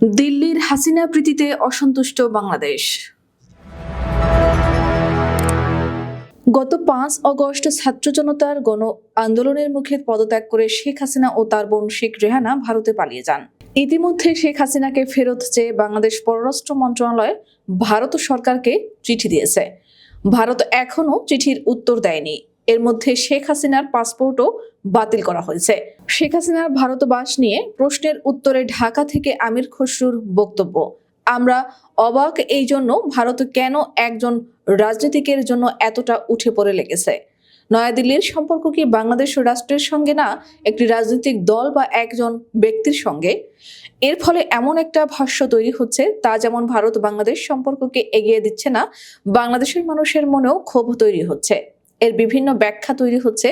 দিল্লির হাসিনা প্রীতিতে অসন্তুষ্ট বাংলাদেশ। গত পাঁচ অগস্ট ছাত্র জনতার গণ আন্দোলনের মুখে পদত্যাগ করে শেখ হাসিনা ও তার বোন শেখ রেহানা ভারতে পালিয়ে যান। ইতিমধ্যে শেখ হাসিনাকে ফেরত চেয়ে বাংলাদেশ পররাষ্ট্র মন্ত্রণালয় ভারত সরকারকে চিঠি দিয়েছে। ভারত এখনও চিঠির উত্তর দেয়নি। এর মধ্যে শেখ হাসিনার পাসপোর্টও বাতিল করা হয়েছে। শেখ হাসিনার ভারতবাস নিয়ে প্রশ্নের উত্তরে ঢাকা থেকে আমির খসরুর বক্তব্য। আমরা অবাক এই জন্য ভারত কেন একজন রাজনীতিকের জন্য এতটা উঠে পড়ে লেগেছে? নয়াদিল্লির সম্পর্ক কি বাংলাদেশ রাষ্ট্রের সঙ্গে না একটি রাজনৈতিক দল বা একজন ব্যক্তির সঙ্গে? এর ফলে এমন একটা ভাষ্য তৈরি হচ্ছে, তা যেমন ভারত বাংলাদেশ সম্পর্ককে এগিয়ে দিচ্ছে না, বাংলাদেশের মানুষের মনেও ক্ষোভ তৈরি হচ্ছে। এর বিভিন্ন ব্যাখ্যা তৈরি হচ্ছে।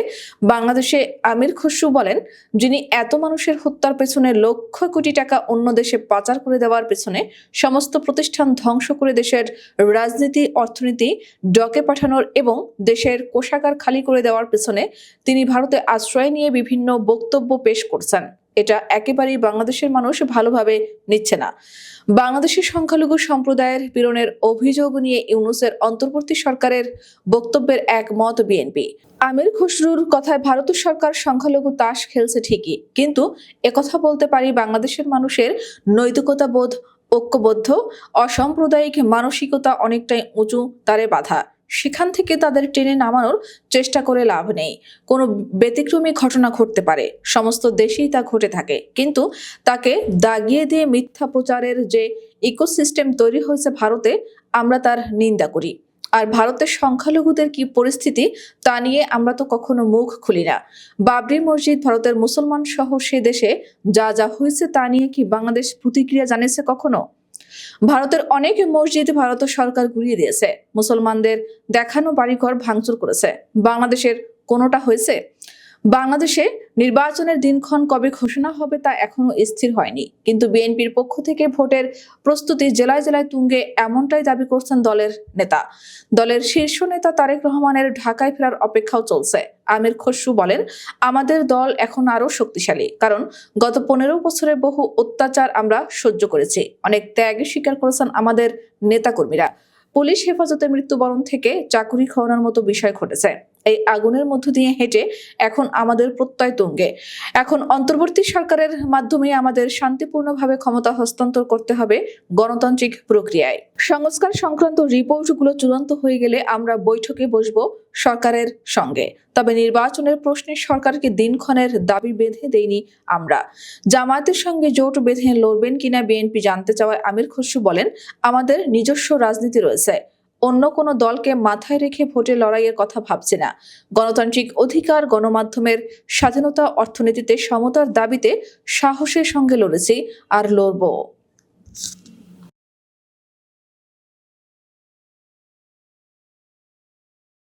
বাংলাদেশে আমির খসরু বলেন, যিনি এত মানুষের হত্যার পেছনে লক্ষ কোটি টাকা অন্য দেশে পাচার করে দেওয়ার পেছনে সমস্ত প্রতিষ্ঠান ধ্বংস করে দেশের রাজনীতি, অর্থনীতি ডকে পাঠানোর এবং দেশের কোষাগার খালি করে দেওয়ার পেছনে তিনি ভারতে আশ্রয় নিয়ে বিভিন্ন বক্তব্য পেশ করছেন। এটা একেবারেই বাংলাদেশের মানুষ ভালোভাবে নিচ্ছে না। বাংলাদেশের সংখ্যালঘু সম্প্রদায়ের পীড়নের অভিযোগ নিয়ে ইউনুসের অন্তর্বর্তী সরকারের বক্তব্যের এক মত বিএনপি। আমির খসরুর কথায় ভারত সরকার সংখ্যালঘু তাস খেলছে ঠিকই, কিন্তু একথা বলতে পারি বাংলাদেশের মানুষের নৈতিকতা বোধ ঐক্যবদ্ধ অসাম্প্রদায়িক মানসিকতা অনেকটাই উঁচু তারে বাধা। সেখান থেকে তাদের টেনে নামানোর চেষ্টা করে লাভ নেই। কোনো ব্যতিক্রমী ঘটনা ঘটতে পারে। সমস্ত দেশেই তা ঘটে থাকে। কিন্তু তাকে দাগিয়ে দিয়ে মিথ্যা প্রচারের যে ইকোসিস্টেম তৈরি হয়েছে ভারতে, আমরা তার নিন্দা করি। আর ভারতের সংখ্যালঘুদের কি পরিস্থিতি, তা নিয়ে আমরা তো কখনো মুখ খুলি না। বাবরি মসজিদ ভারতের মুসলমান সহ সে দেশে যা যা হয়েছে তা নিয়ে কি বাংলাদেশ প্রতিক্রিয়া জানিয়েছে কখনো? ভারতের অনেক মসজিদ ভারত সরকার ঘুরিয়ে দিয়েছে। মুসলমানদের দেখানো বাড়িঘর ভাঙচুর করেছে। বাংলাদেশের কোনোটা হয়েছে? বাংলাদেশে নির্বাচনের দিনক্ষণ কবে ঘোষণা হবে তা এখনও স্থির হয়নি। কিন্তু বিএনপির পক্ষ থেকে ভোটের প্রস্তুতি জেলায় জেলায় তুঙ্গে এমনটাই দাবি করছেন দলের নেতা। দলের শীর্ষ নেতা তারেক রহমানের ঢাকায় ফেরার অপেক্ষাও চলছে। আমির খসরু বলেন, আমাদের দল এখন আরও শক্তিশালী, কারণ গত পনেরো বছরের বহু অত্যাচার আমরা সহ্য করেছি। অনেক ত্যাগ স্বীকার করেছেন আমাদের নেতাকর্মীরা। পুলিশ হেফাজতে মৃত্যুবরণ থেকে চাকুরি খাওয়ানোর মতো বিষয় ঘটেছে। এই আগুনের মধ্য দিয়ে হেঁটে এখন আমাদের প্রত্যয় তুঙ্গে। এখন অন্তর্বর্তী সরকারের মাধ্যমে আমাদের শান্তিপূর্ণভাবে ক্ষমতা হস্তান্তর করতে হবে গণতান্ত্রিক প্রক্রিয়ায়। সংস্কার সংক্রান্ত রিপোর্টগুলো চূড়ান্ত হয়ে গেলে আমরা বৈঠকে বসবো সরকারের সঙ্গে। তবে নির্বাচনের প্রশ্নে সরকারকে দিনক্ষণের দাবি বেঁধে দেয়নি আমরা। জামায়াতের সঙ্গে জোট বেঁধে লড়বেন কিনা বিএনপি জানতে চাওয়ায় আমির খসরু বলেন, আমাদের নিজস্ব রাজনীতি রয়েছে। অন্য কোনো দলকে মাথায় রেখে ভোটে লড়াইয়ের কথা ভাবছে না। গণতান্ত্রিক অধিকার গণমাধ্যমের স্বাধীনতা অর্থনীতিতে সমতার দাবিতে সাহসের সঙ্গে লড়েছি আর লড়বো।